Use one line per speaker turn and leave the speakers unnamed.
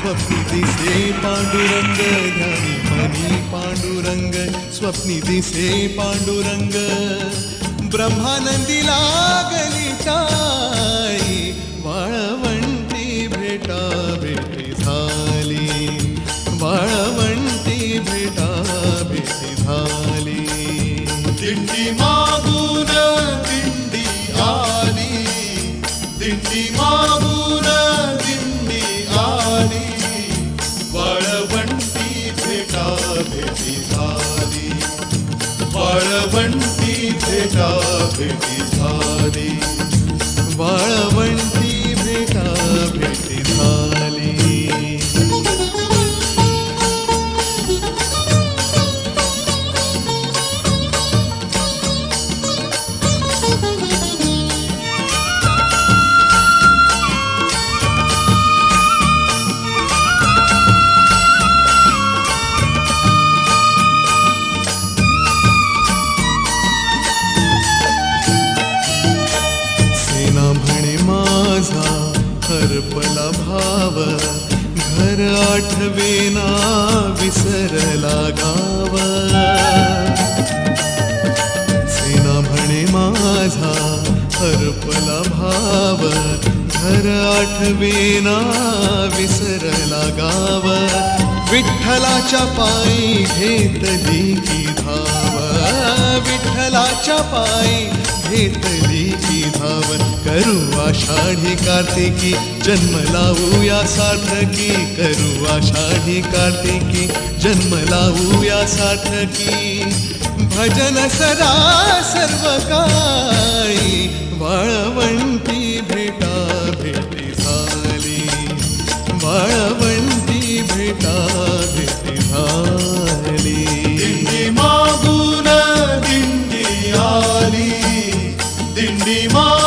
स्वप्नी दिसे पांडुरंग ध्यानी मनी पांडुरंग स्वप्नी दिसे पांडुरंग। ब्रह्मानंदी लागली टाई वाळवंटी भेटा भेटी झाली। वाळवंटी भेटा भेटी झाली। दिंडी मागून वाळवंटी भेटा भेटी झाली। दर्पला भाव घर आठवेना विसरला गाव. सेना म्हणे माझा हरपला भाव घर आठवेना विसरला गाव. विठ्ठलाच्या पायी घेतली की धाव. विठ्ठलाच्या पायी घेत धाव करू आषाढी कार्तिकी, जन्म लावूया सार्थकी। करू आषाढी कार्तिकी, जन्म लावूया सार्थकी। भजन सदा सर्व काळी वाळवंटी भेटा भेटी झाली। वाळवंटी भेटा भेटी झाली। दिंडी मागून दिंडी आली। दिंडी मा